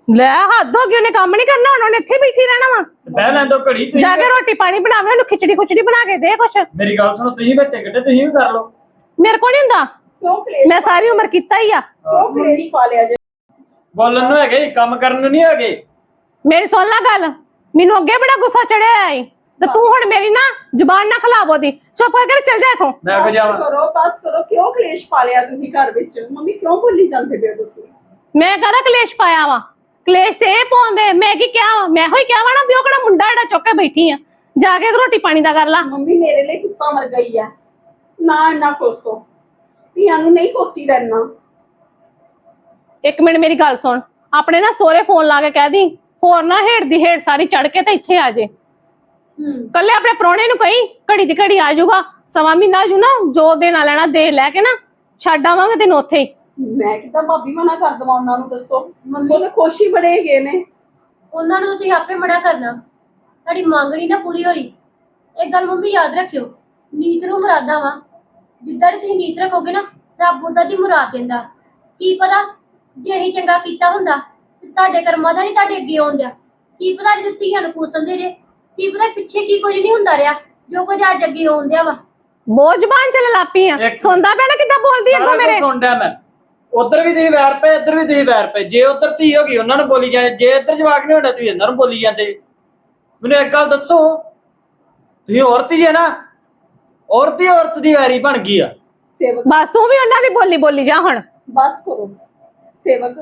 [SPEAKER 3] ਲੈ ਹੱਦ ਹੋ ਗਈ ਉਹਨੇ ਕੰਮ ਨਹੀਂ ਕਰਨਾ ਹੁਣ ਉਹਨੇ ਇੱਥੇ ਬੈਠੀ ਰਹਿਣਾ ਵਾ।
[SPEAKER 4] ਬਹਿ ਲੈਣ ਦੋ ਘੜੀ ਤੁਸੀਂ
[SPEAKER 3] ਜਾ ਕੇ ਰੋਟੀ ਪਾਣੀ ਬਣਾਵੇ ਉਹਨੂੰ ਖਿਚੜੀ ਖੁਚੜੀ ਬਣਾ ਕੇ ਦੇ ਕੁਛ।
[SPEAKER 4] ਮੇਰੀ ਗੱਲ ਸੁਣੋ ਤੁਸੀਂ ਵੀ ਟਿਕਟ ਤੁਸੀਂ ਵੀ ਕਰ ਲਓ।
[SPEAKER 3] ਮੇਰੇ ਕੋਲ ਨਹੀਂ ਹੁੰਦਾ।
[SPEAKER 2] ਕਿਉਂ ਕਲੇਸ਼
[SPEAKER 3] ਮੈਂ ਸਾਰੀ ਉਮਰ ਕੀਤਾ ਹੀ ਆ।
[SPEAKER 2] ਕਿਉਂ ਕਲੇਸ਼ ਪਾ ਲਿਆ ਜੇ?
[SPEAKER 4] ਬੋਲਣ ਨੂੰ ਹੈਗੇ ਕੰਮ ਕਰਨ ਨੂੰ ਨਹੀਂ ਹੈਗੇ।
[SPEAKER 3] ਮੇਰੀ ਸੁਣ ਲੈ ਗੱਲ ਮੈਨੂੰ ਅੱਗੇ ਬੜਾ ਗੁੱਸਾ ਚੜਿਆ ਆਈ। ਤੇ ਤੂੰ ਹੁਣ ਮੇਰੀ ਨਾ ਜ਼ੁਬਾਨ ਨਾ ਖਲਾਬੋ ਦੀ ਚੁੱਪ ਕਰਕੇ ਚੱਲ ਜਾ ਇਥੋਂ।
[SPEAKER 4] ਮੈਂ ਕੋ
[SPEAKER 2] ਬਸ
[SPEAKER 4] ਜਾਵਾਂ।
[SPEAKER 2] ਕਰੋ ਬਸ ਕਰੋ ਕਿਉਂ ਕਲੇਸ਼ ਪਾ ਲਿਆ ਤੁਸੀਂ ਘਰ ਵਿੱਚ? ਮੰਮੀ ਕਿਉਂ ਭੁੱਲੀ ਜਾਂਦੇ ਪਏ ਹੋ ਤੁਸੀਂ?
[SPEAKER 3] ਮੈਂ ਕਹਦਾ ਕਲੇਸ਼ ਪਾਇਆ ਵਾ? ਕਲੇਸ਼ ਤੇ ਇਹ ਪਾਉਂਦੇ ਮੈਂ ਕੀ ਕਿਹਾ? ਮੈਂ ਹੋਈ ਕਿਹਾ ਵਾ ਨਾ ਵੀ ਉਹ ਕਿਹੜਾ ਮੁੰਡਾ ਜਿਹੜਾ ਚੁੱਕ ਕੇ ਬੈਠੀ ਆ। ਜਾ ਕੇ ਤੇ ਰੋਟੀ ਪਾਣੀ ਦਾ ਕਰ ਲਾ।
[SPEAKER 2] ਮੰਮੀ ਮੇਰੇ ਲਈ ਕੁੱਤਾ ਮਰ ਗਈ ਹੈ ਨਾ ਇੰਨਾ ਕੋਸੋ। ਧੀਆਂ ਨੂੰ ਨਹੀਂ ਕੋਸੀ ਦਾ ਇੰਨਾ।
[SPEAKER 3] ਇੱਕ ਮਿੰਟ ਮੇਰੀ ਗੱਲ ਸੁਣ। ਆਪਣੇ ਨਾ ਸੋਹਰੇ ਫੋਨ ਲਾ ਕੇ ਕਹਿ ਦੀ ਹੋਰ ਨਾ ਹੇੜ ਦੀ ਹੇੜ ਸਾਰੀ ਚੜ ਕੇ ਤੇ ਇੱਥੇ ਆ ਜੇ।
[SPEAKER 1] ਹੂੰ।
[SPEAKER 3] ਕੱਲੇ ਆਪਣੇ ਪ੍ਰਾਹੁਣੇ ਨੂੰ ਕਹੀ ਘੜੀ ਦੀ ਘੜੀ ਆ ਜਾਊਗਾ ਸਵਾ ਮਹੀਨਾ ਜੂ ਨਾ ਜੋ ਦੇਣਾ ਲੈਣਾ ਦੇ ਲੈ ਕੇ ਨਾ ਛੱਡ ਆਵਾਂਗੇ ਤੈਨੂੰ ਉੱਥੇ ਹੀ।
[SPEAKER 2] ਮੈਂ ਕਿਦਾਂ ਭਾਬੀ ਮਨਾ ਕਰ ਦਵਾਂ ਉਹਨਾਂ ਨੂੰ ਦੱਸੋ। ਉਹ ਤਾਂ ਖੁਸ਼ ਹੀ ਬੜੇ ਹੈਗੇ ਨੇ।
[SPEAKER 1] ਉਹਨਾਂ ਨੂੰ ਤੁਸੀਂ ਆਪੇ ਮੜਾ ਕਰਨਾ। ਤੁਹਾਡੀ ਮੰਗ ਨਹੀਂ ਨਾ ਪੂਰੀ ਹੋਈ। ਇਹ ਗੱਲ ਮੰਮੀ ਯਾਦ ਰੱਖਿਓ ਨੀਤ ਨੂੰ ਮੁਰਾਦਾਂ ਵਾ। ਜਿੱਦਾਂ ਦੀ ਤੁਸੀਂ ਨੀਤ ਰੱਖੋਗੇ ਨਾ ਰੱਬ ਉਦਾਂ ਦੀ ਮੁਰਾਦ ਦਿੰਦਾ। ਕੀ ਪਤਾ ਜੇ ਅਸੀਂ ਚੰਗਾ ਕੀਤਾ ਹੁੰਦਾ ਤੇ ਤੁਹਾਡੇ ਕਰਮਾਂ ਦਾ ਨਹੀਂ ਤੁਹਾਡੇ ਅੱਗੇ ਆਉਂਦਾ ਕੀ ਪਤਾ ਜੇ ਧੀਆਂ ਨੂੰ ਪੂਸਣਦੇ ਜੇ। ਕੀ ਪਤਾ ਪਿੱਛੇ ਕੀ ਕੁਝ ਨਹੀਂ ਹੁੰਦਾ ਰਿਹਾ ਜੋ ਕੁਝ ਅੱਜ ਅੱਗੇ ਆਉਂਦਿਆ ਵਾ।
[SPEAKER 3] ਬਹੁਤ ਜ਼ਬਾਨ ਚੱਲ ਲਾਪੀ ਆ
[SPEAKER 4] ਇੱਕ-
[SPEAKER 3] ਸੁਣਦਾ ਪਿਆ ਨਾ ਕਿੱਦਾਂ ਬੋਲਦੀ ਅੱਗੋਂ ਮੇਰੇ?
[SPEAKER 4] ਸੁਣ ਡਿਆ ਮੈਂ। ਉਧਰ ਵੀ ਤੁਸੀਂ ਵੈਰ ਪਏ ਇੱਧਰ ਵੀ ਤੁਸੀਂ ਵੈਰ ਪਏ। ਜੇ ਉਧਰ ਧੀ ਹੋ ਗਈ ਉਹਨਾਂ ਨੂੰ ਬੋਲੀ ਜਾਂਦੇ। ਜੇ ਇੱਧਰ ਜਵਾਕ ਨਹੀਂ ਹੁੰਦਾ ਤੁਸੀਂ ਇਹਨਾਂ ਨੂੰ ਬੋਲੀ ਜਾਂਦੇ। ਮੈਨੂੰ ਇੱਕ ਗੱਲ ਦੱਸੋ ਤੁਸੀਂ ਔਰਤ ਹੀ ਹੈ ਨਾ? ਔਰਤ ਹੀ ਔਰਤ ਦੀ ਵੈਰੀ ਬਣ ਗਈ ਆ।
[SPEAKER 2] ਸੇਵਕ।
[SPEAKER 3] ਬਸ ਤੂੰ ਵੀ ਉਹਨਾਂ ਦੀ ਬੋਲੀ ਬੋਲੀ ਜਾ ਹੁਣ।
[SPEAKER 2] ਬਸ ਕਰੋ। ਸੇਵਕ।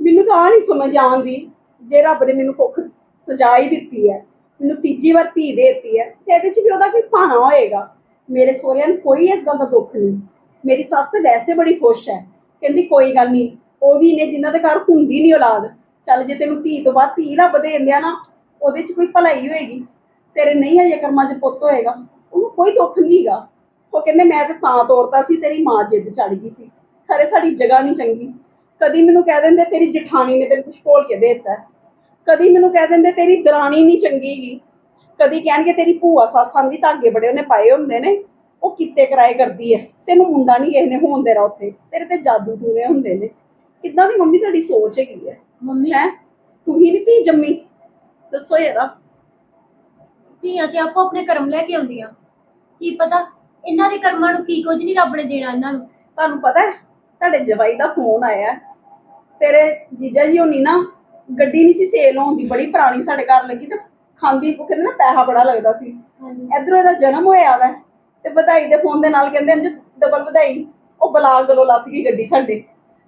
[SPEAKER 2] ਮੈਨੂੰ ਤਾਂ ਆ ਨਹੀਂ ਸਮਝ ਆਉਂਦੀ ਜੇ ਰੱਬ ਨੇ ਮੈਨੂੰ ਕੁੱਖ ਸਜਾ ਹੀ ਦਿੱਤੀ ਹੈ ਮੈਨੂੰ ਤੀਜੀ ਵਾਰ ਧੀ ਦੇ ਦਿੱਤੀ ਹੈ ਤੇ ਇਹਦੇ 'ਚ ਵੀ ਉਹਦਾ ਕੋਈ ਭਾਣਾ ਹੋਏਗਾ। ਮੇਰੇ ਸਹੁਰਿਆਂ ਨੂੰ ਕੋਈ ਇਸ ਗੱਲ ਦਾ ਦੁੱਖ ਨਹੀਂ। ਮੇਰੀ ਸੱਸ ਤੇ ਵੈਸੇ ਬੜੀ ਖੁਸ਼ ਹੈ। ਕਹਿੰਦੀ, ਕੋਈ ਗੱਲ ਨਹੀਂ। ਉਹ ਵੀ ਨੇ ਜਿਨ੍ਹਾਂ ਦੇ ਘਰ ਹੁੰਦੀ ਨਹੀਂ ਔਲਾਦ। ਚੱਲ ਜੇ ਤੈਨੂੰ ਧੀ ਤੋਂ ਬਾਅਦ ਧੀ ਰੱਬ ਦੇ ਦਿੰਦਿਆ ਨਾ, ਉਹਦੇ 'ਚ ਕੋਈ ਭਲਾਈ ਹੋਏਗੀ। ਤੇਰੇ ਨਹੀਂ ਹਜੇ ਕਰਮਾਂ 'ਚ ਪੁੱਤ ਹੋਏਗਾ। ਉਹਨੂੰ ਕੋਈ ਦੁੱਖ ਨਹੀਂਗਾ ਉਹ ਕਹਿੰਦੇ, ਮੈਂ ਤੇ ਤਾਂ ਤੋਰਤਾ ਸੀ, ਤੇਰੀ ਮਾਂ ਜਿੱਦ ਚੜ ਗਈ ਸੀ। ਖਰੇ ਸਾਡੀ ਜਗ੍ਹਾ ਨਹੀਂ ਚੰਗੀ। ਕਦੀ ਮੈਨੂੰ ਕਹਿ ਦਿੰਦੇ, ਤੇਰੀ ਜਠਾਣੀ ਨੇ ਤੈਨੂੰ ਕੁਛ ਖੋਲ ਕੇ ਦੇ ਦਿੱਤਾ ਕਦੀ ਮੈਨੂੰ ਕਹਿ ਦਿੰਦੇ, ਤੇਰੀ ਦਰਾਣੀ ਨਹੀਂ ਚੰਗੀ ਗੀ ਕਦੀ ਕਹਿਣਗੇ, ਤੇਰੀ ਭੂਆ, ਸੱਸਾਂ ਵੀ ਧਾਗੇ ਬੜੇ ਉਹਨੇ ਪਾਏ ਹੁੰਦੇ ਨੇ। ਉਹ ਕਿੱਤੇ ਕਰਾਏ ਕਰਦੀ ਹੈ ਤੈਨੂੰ ਮੁੰਡਾ ਨਹੀਂ ਕਿਸੇ ਨੇ ਹੋਣ ਦੇਣਾ ਉੱਥੇ। ਤੇਰੇ ਤੇ ਜਾਦੂ ਟੂਣੇ ਹੁੰਦੇ ਨੇ। ਕਿੱਦਾਂ ਦੀ ਮੰਮੀ ਤੁਹਾਡੀ ਸੋਚ ਹੈਗੀ ਹੈ
[SPEAKER 1] ਮੰਮੀ?
[SPEAKER 2] ਹੈ? ਤੂੰ ਹੀ ਨਹੀਂ ਧੀ ਜੰਮੀ? ਦੱਸੋ ਯਾਰਾ।
[SPEAKER 1] ਧੀਆਂ ਤੇ ਆਪੋ ਆਪਣੇ ਕਰਮ ਲੈ ਕੇ ਆਉਂਦੀਆਂ। ਕੀ ਪਤਾ? ਇਹਨਾਂ ਦੇ ਕਰਮਾਂ ਨੂੰ ਕੀ ਕੁਝ ਨਹੀਂ ਰੱਬ ਨੇ ਦੇਣਾ ਇਹਨਾਂ ਨੂੰ।
[SPEAKER 2] ਤੁਹਾਨੂੰ ਪਤਾ ਹੈ ਤੁਹਾਡੇ ਜਵਾਈ ਦਾ ਫੋਨ ਆਇਆ ਹੈ। ਤੇਰੇ ਜੀਜਾ ਜੀ ਹੋਣੀ ਨਾ ਗੱਡੀ ਨਹੀਂ ਸੀ ਸੇਲ ਹੋਣ ਦੀ ਬੜੀ ਪੁਰਾਣੀ ਸਾਡੇ ਘਰ ਲੱਗੀ ਤੇ ਖਾਂਦੀ ਕਹਿੰਦੇ ਨਾ ਪੈਸਾ ਬੜਾ ਲੱਗਦਾ ਸੀ। ਇਧਰੋਂ ਇਹਦਾ ਜਨਮ ਹੋਇਆ ਵੈ। ਤੇ ਵਧਾਈ ਦੇ ਫੋਨ ਦੇ ਨਾਲ ਕਹਿੰਦੇ ਅੰਜ ਡਬਲ ਵਧਾਈ। ਉਹ ਬਲਾਲ ਗਲੋ ਲੱਥ ਗਈ ਗੱਡੀ ਸਾਡੇ।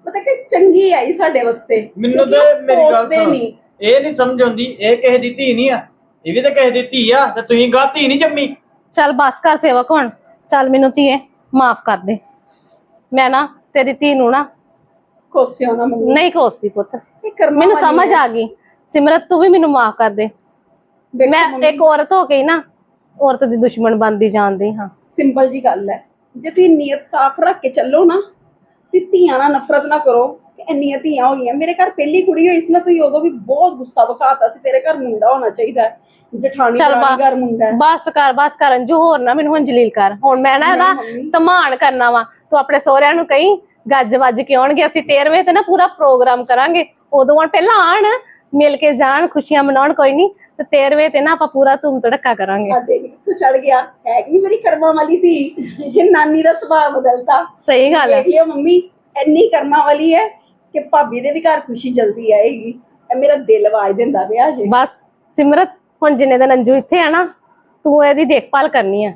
[SPEAKER 2] ਮਤਲਬ ਕਿ ਚੰਗੀ ਆਈ ਸਾਡੇ ਵਾਸਤੇ।
[SPEAKER 4] ਮੈਨੂੰ
[SPEAKER 2] ਕਿਉਂਕਿ
[SPEAKER 4] ਤੇ
[SPEAKER 2] ਉਹ
[SPEAKER 4] ਮੇਰੀ ਗੱਲ ਸੁਣ।
[SPEAKER 2] ਨਹੀਂ
[SPEAKER 4] ਇਹ ਨਹੀਂ ਸਮਝ ਆਉਂਦੀ ਇਹ ਕਿਸੇ ਦੀ ਧੀ ਨਹੀਂ ਆ। ਇਹ ਵੀ ਤਾਂ ਕਿਸੇ ਦੀ ਧੀ ਆ ਤੇ ਤੁਸੀਂ ਧੀ ਨਹੀਂ ਜੰਮੀ।
[SPEAKER 3] ਚੱਲ ਬਸ ਕਰ ਸੇਵਕ ਹੁਣ। ਚੱਲ ਮੈਨੂੰ ਧੀਏ ਮਾਫ ਕਰ ਦੇ। ਮੈਂ ਨਾ ਤੇਰੀ ਧੀ ਨੂੰ ਨਾ
[SPEAKER 2] ਕੋਸਿਓ ਨਾ ਮੰਮੀ
[SPEAKER 3] ਨਹੀਂ ਕੋਸਦੀ ਪੁੱਤ।
[SPEAKER 2] ਇਹ ਕਰਮਾਂ
[SPEAKER 3] ਮੈਨੂੰ
[SPEAKER 2] ਵਾਲੀ
[SPEAKER 3] ਸਮਝ
[SPEAKER 2] ਹੈ।
[SPEAKER 3] ਆ ਗਈ। ਸਿਮਰਤ ਤੂੰ ਵੀ ਮੈਨੂੰ ਮਾਫ ਕਰ ਦੇ।
[SPEAKER 2] ਦੇਖੋ
[SPEAKER 3] ਮੈਂ
[SPEAKER 2] ਮੰਮੀ,
[SPEAKER 3] ਇੱਕ ਔਰਤ ਹੋ ਹੀ ਨਾ ਔਰਤ ਦੀ ਦੁਸ਼ਮਣ ਬਣਦੀ ਜਾਂਦੀ ਹਾਂ
[SPEAKER 2] ਸਿੰਪਲ ਜੀ ਗੱਲ ਹੈ ਜੇ ਤੁਸੀਂ ਨੀਅਤ ਸਾਫ਼ ਰੱਖ ਕੇ ਚੱਲੋ ਨਾ ਤੇ ਧੀਆਂ ਨਾਲ ਨਫ਼ਰਤ ਨਾ ਕਰੋ ਕਿ ਇੰਨੀਆਂ ਧੀਆਂ ਹੋ ਗਈਆਂ ਮੇਰੇ ਘਰ ਪਹਿਲੀ ਕੁੜੀ ਹੋਈ ਸੀ ਨਾ ਤੁਸੀਂ ਉਦੋਂ ਵੀ ਬਹੁਤ ਗੁੱਸਾ ਵਿਖਾਤਾ ਸੀ ਤੇਰੇ ਘਰ ਮੁੰਡਾ ਹੋਣਾ ਚਾਹੀਦਾ ਹੈ। ਜਠਾਣੀ
[SPEAKER 3] ਚੱਲ ਬਾ-
[SPEAKER 2] ਘਰ ਮੁੰਡਾ ਹੈ।
[SPEAKER 3] ਬਸ ਕਰ ਬਸ ਕਰ ਅੰਜੂ ਹੋਰ ਨਾ ਮੈਨੂੰ ਹੁਣ ਜਲੀਲ ਕਰ ਹੁਣ ਮੈਂ ਨਾ ਇਹਦਾ
[SPEAKER 2] ਨਹੀਂ ਮੰਮੀ।
[SPEAKER 3] ਧਮਾਨ ਕਰਨਾ ਵਾ ਤੂੰ ਆਪਣੇ ਸਹੁਰਿਆਂ ਨੂੰ ਕਹੀਂ ਗੱਜ ਵੱਜ ਕੇ ਆਉਣਗੇ ਅਸੀਂ 13ਵੇਂ ਤੇ ਨਾ ਪੂਰਾ ਪ੍ਰੋਗਰਾਮ ਕਰਾਂਗੇ ਉਦੋਂ ਪਹਿਲਾਂ ਆਣ ਮਿਲ ਕੇ ਜਾਣ ਖੁਸ਼ੀਆਂ ਮਨਾਉਣ ਕੋਈ ਨਹੀਂ ਤੇ 13ਵੇਂ ਤੇ ਨਾ ਆਪਾਂ ਪੂਰਾ ਧੂਮ ਧੜਕਾ ਕਰਾਂਗੇ।
[SPEAKER 2] ਆ ਦੇਖ ਤੂੰ ਚੜ ਗਿਆ। ਹੈ ਕਿ ਨਹੀਂ ਮੇਰੀ ਕਰਮਾਂ ਵਾਲੀ ਧੀ? ਕਿ ਨਾਨੀ ਦਾ ਸੁਭਾਅ ਬਦਲਤਾ।
[SPEAKER 3] ਸਹੀ ਗੱਲ ਹੈ।
[SPEAKER 2] ਦੇਖ ਲਿਓ ਮੰਮੀ ਇੰਨੀ ਕਰਮਾਂ ਵਾਲੀ ਹੈ ਕਿ ਭਾਬੀ ਦੇ ਵੀ ਘਰ ਖੁਸ਼ੀ ਜਲਦੀ ਆਏਗੀ। ਇਹ ਮੇਰਾ ਦਿਲ ਆਵਾਜ਼ ਦਿੰਦਾ ਪਿਆ ਜੇ।
[SPEAKER 3] ਬਸ ਸਿਮਰਤ ਹੁਣ ਜਿੰਨੇ ਦਿਨ ਅੰਜੂ ਇੱਥੇ ਆ ਨਾ ਤੂੰ ਇਹਦੀ ਦੇਖਭਾਲ ਕਰਨੀ ਆ।